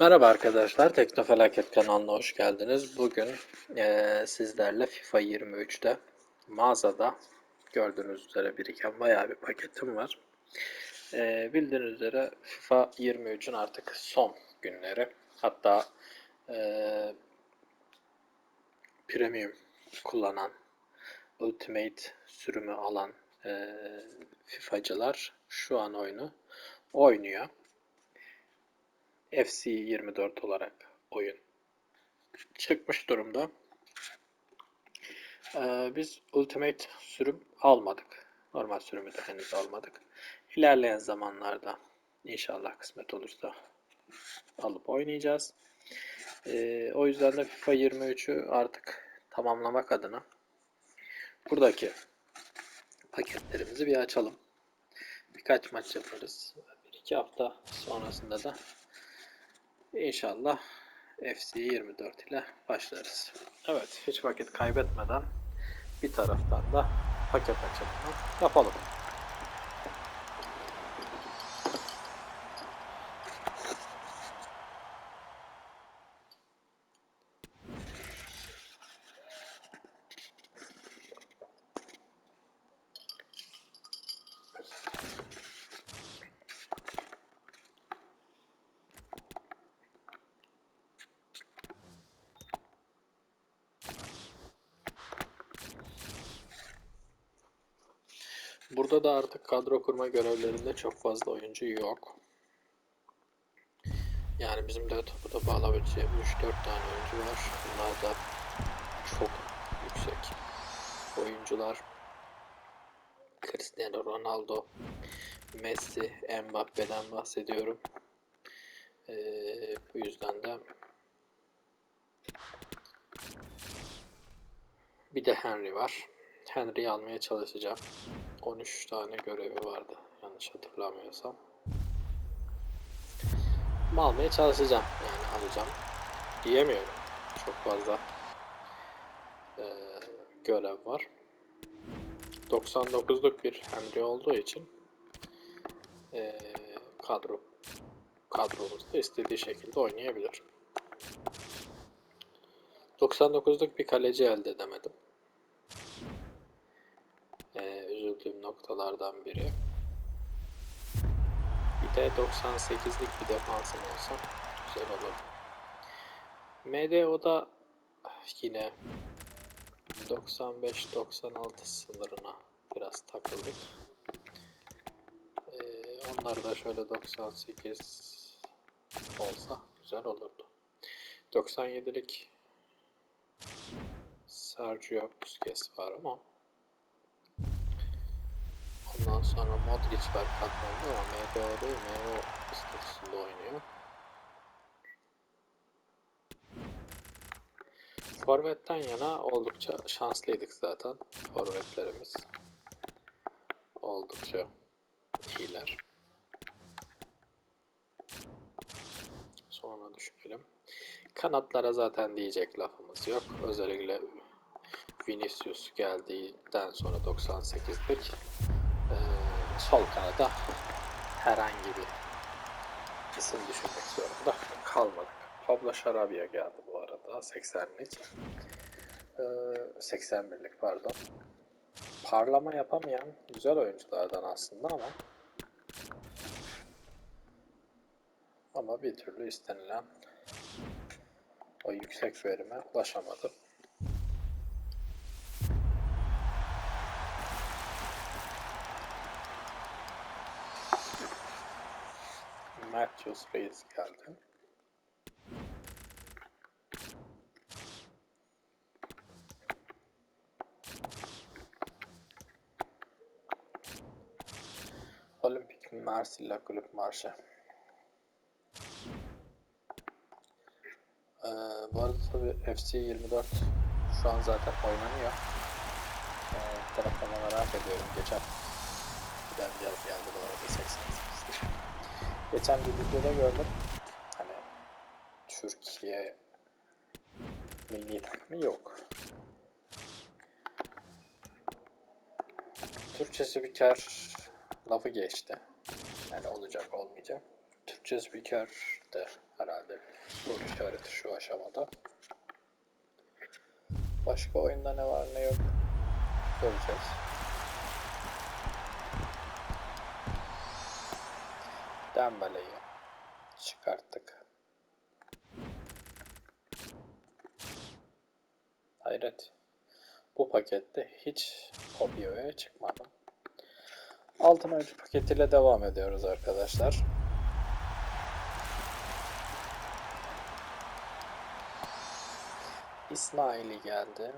Merhaba arkadaşlar, Teknofelaket kanalına hoş geldiniz. Bugün eee, sizlerle FIFA 23'te mağazada gördüğünüz üzere biriken bayağı bir paketim var. Eee, bildiğiniz üzere FIFA 23'ün artık son günleri. Hatta eee, premium kullanan, Ultimate sürümü alan eee FIFA'cılar şu an oyunu oynuyor. FC 24 olarak oyun çıkmış durumda. Ee, biz Ultimate sürüm almadık. Normal sürümü de henüz almadık. İlerleyen zamanlarda inşallah kısmet olursa alıp oynayacağız. Ee, o yüzden de FIFA 23'ü artık tamamlamak adına buradaki paketlerimizi bir açalım. Birkaç maç yaparız. Bir iki hafta sonrasında da İnşallah FC 24 ile başlarız. Evet, hiç vakit kaybetmeden bir taraftan da paket açılımını yapalım. Burada da artık kadro kurma görevlerinde çok fazla oyuncu yok. Yani bizim de topu da bağlayabileceğim 3-4 tane oyuncu var. Bunlar da çok yüksek oyuncular. Cristiano Ronaldo, Messi, Mbappe'den bahsediyorum. Ee, bu yüzden de bir de Henry var. Henry'yi almaya çalışacağım. 13 tane görevi vardı yanlış hatırlamıyorsam. Ama almaya çalışacağım yani alacağım. Diyemiyorum. Çok fazla eee, görev var. 99'luk bir Henry olduğu için eee, kadro kadromuzda istediği şekilde oynayabilir. 99'luk bir kaleci elde edemedim. Üzüldüğüm noktalardan biri. Bir de 98'lik bir defansım olsa güzel olur. MDO'da yine 95-96 sınırına biraz takıldık. Ee, onlar da şöyle 98 olsa güzel olurdu. 97'lik Sergio Busquets var ama Ondan sonra Modric var kadronda ama MBO değil statüsünde oynuyor. Forvet'ten yana oldukça şanslıydık zaten. Forvetlerimiz oldukça iyiler. Sonra düşünelim. Kanatlara zaten diyecek lafımız yok. Özellikle Vinicius geldiğinden sonra 98'lik ee, sol kanada herhangi bir isim düşünmek zorunda kalmadık. Pablo Sarabia geldi bu arada 80'lik. Ee, 81'lik pardon. Parlama yapamayan güzel oyunculardan aslında ama ama bir türlü istenilen o yüksek verime ulaşamadı. Matthews Reis geldi. Olimpik Marsilya Kulüp Marşı. Ee, bu arada tabi FC 24 şu an zaten oynanıyor. Ee, taraftan merak ediyorum. Geçen giden bir yaz geldi bu arada 88'dir. Geçen bir videoda gördüm. Hani Türkiye milli takımı yok. Türkçe spiker lafı geçti. Yani olacak olmayacak. Türkçe spiker de herhalde soru işareti şu aşamada. Başka oyunda ne var ne yok göreceğiz. Dembele'yi çıkarttık. Hayret. Bu pakette hiç Fabio'ya çıkmadım. Altın oyuncu paketiyle devam ediyoruz arkadaşlar. İsmail'i geldi.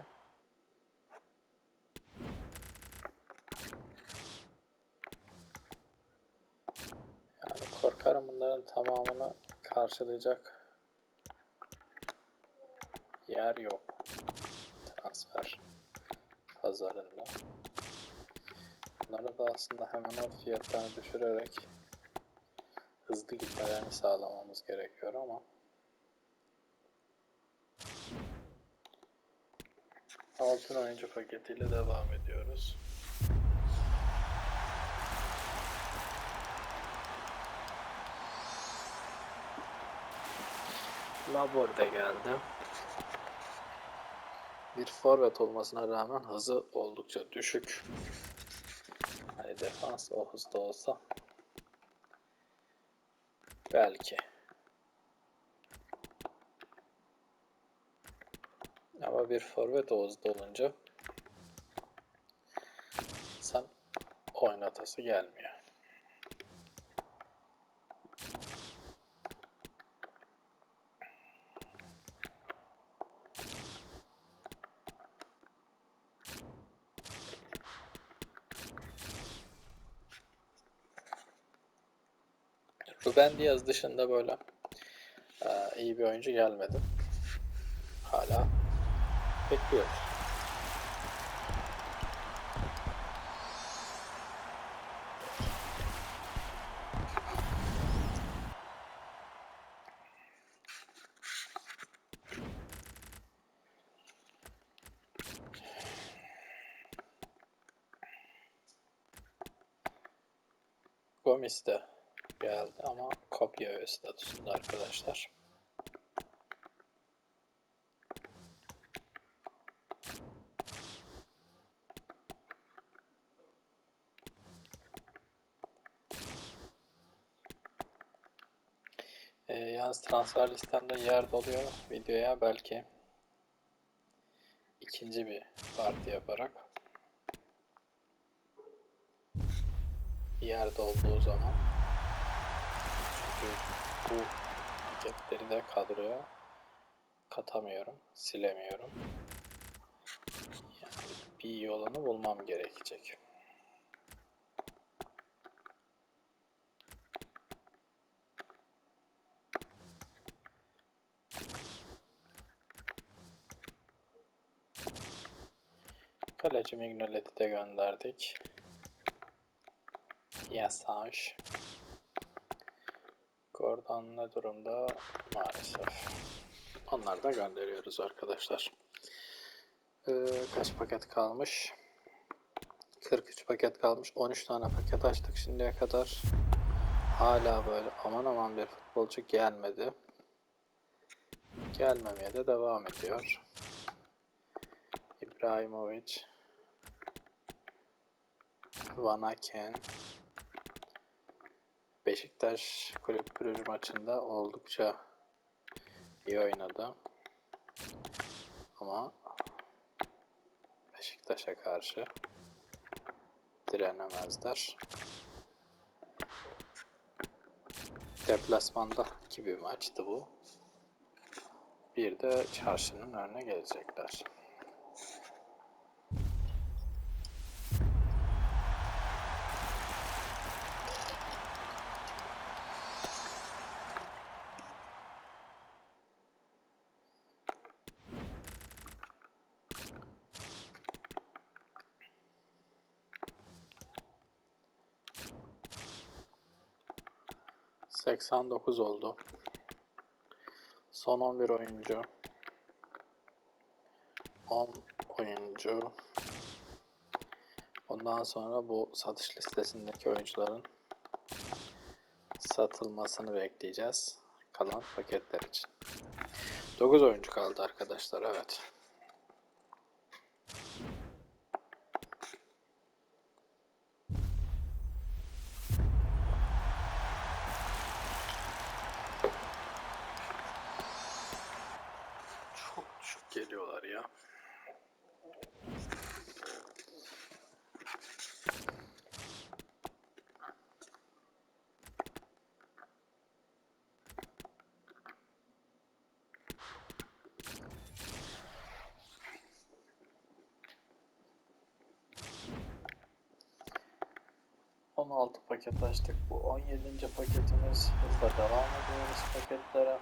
Yani korkarım bunların tamamını karşılayacak yer yok. Transfer pazarında. Bunları da aslında hemen o fiyatlarını düşürerek hızlı gitmelerini sağlamamız gerekiyor ama altın oyuncu paketiyle devam ediyoruz. Labor da geldi. Bir forvet olmasına rağmen hızı oldukça düşük. Hani defans o hızda olsa belki. Ama bir forvet o hızda olunca sen oynatası gelmiyor. Ruben Diaz dışında böyle e, iyi bir oyuncu gelmedi. Hala bekliyoruz. Gomis de geldi ama kopya statüsünde arkadaşlar. Ee, yalnız transfer listemde yer doluyor videoya belki ikinci bir parti yaparak yer dolduğu zaman bu paketleri de kadroya katamıyorum, silemiyorum. Yani bir yolunu bulmam gerekecek. Kaleci Mignolet'i de gönderdik. Yasaş. Gordon ne durumda? Maalesef. Onları da gönderiyoruz arkadaşlar. Ee, kaç paket kalmış? 43 paket kalmış. 13 tane paket açtık şimdiye kadar. Hala böyle aman aman bir futbolcu gelmedi. Gelmemeye de devam ediyor. İbrahimovic. Van Aken. Beşiktaş Kulüp Brugge maçında oldukça iyi oynadı. Ama Beşiktaş'a karşı direnemezler. Deplasmanda gibi bir maçtı bu. Bir de çarşının önüne gelecekler. Seksen dokuz oldu. Son 11 oyuncu. 10 oyuncu. Ondan sonra bu satış listesindeki oyuncuların satılmasını bekleyeceğiz. Kalan paketler için. 9 oyuncu kaldı arkadaşlar. Evet. Çok düşük geliyorlar ya. Altı paket açtık. Bu 17. paketimiz. Hızla devam ediyoruz paketlere.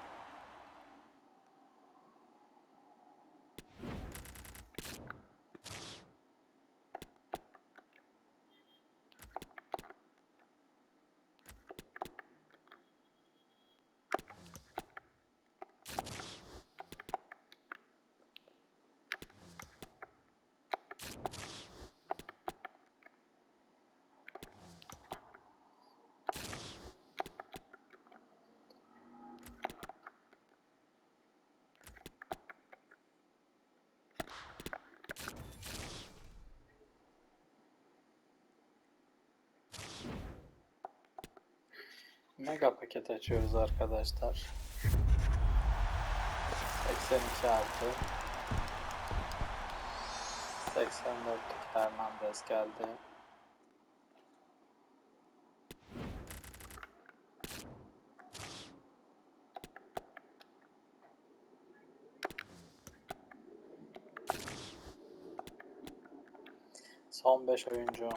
Mega paket açıyoruz arkadaşlar. 82 artı 84 Hernandez geldi. Son 5 oyuncu.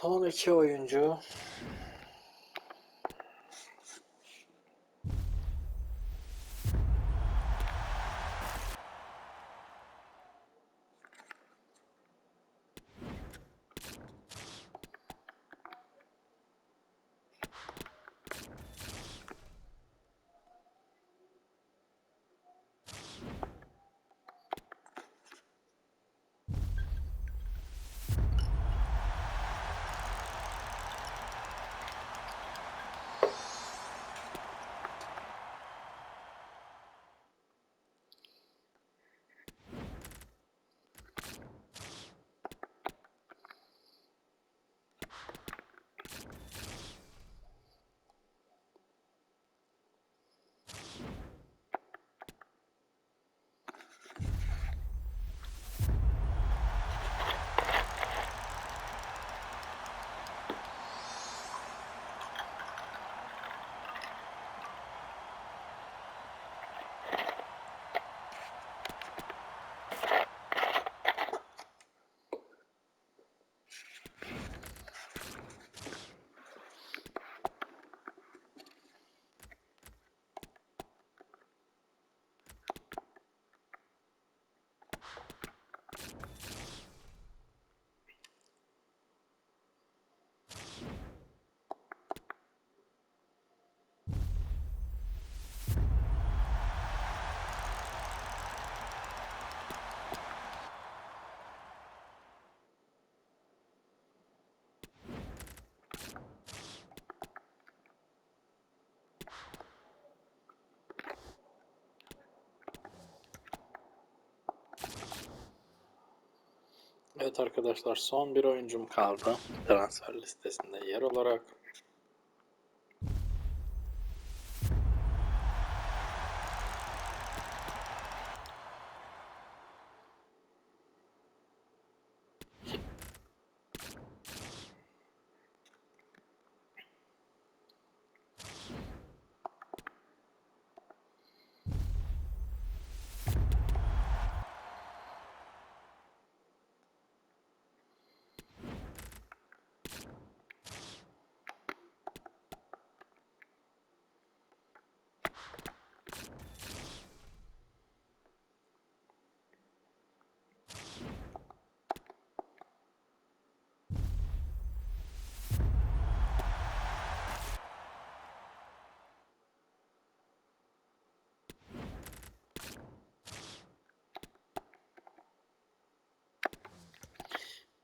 Son iki oyuncu. Evet arkadaşlar son bir oyuncum kaldı transfer listesinde yer olarak.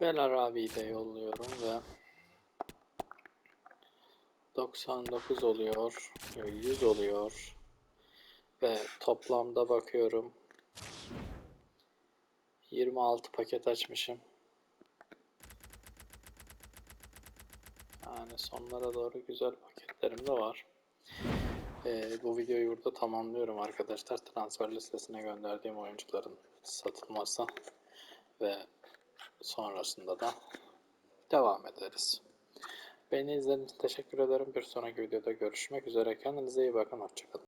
Belar abiyi de yolluyorum ve 99 oluyor, 100 oluyor ve toplamda bakıyorum 26 paket açmışım. Yani sonlara doğru güzel paketlerim de var. Ee, bu videoyu burada tamamlıyorum arkadaşlar. Transfer listesine gönderdiğim oyuncuların satılması ve sonrasında da devam ederiz. Beni izlediğiniz için teşekkür ederim. Bir sonraki videoda görüşmek üzere. Kendinize iyi bakın. Hoşçakalın.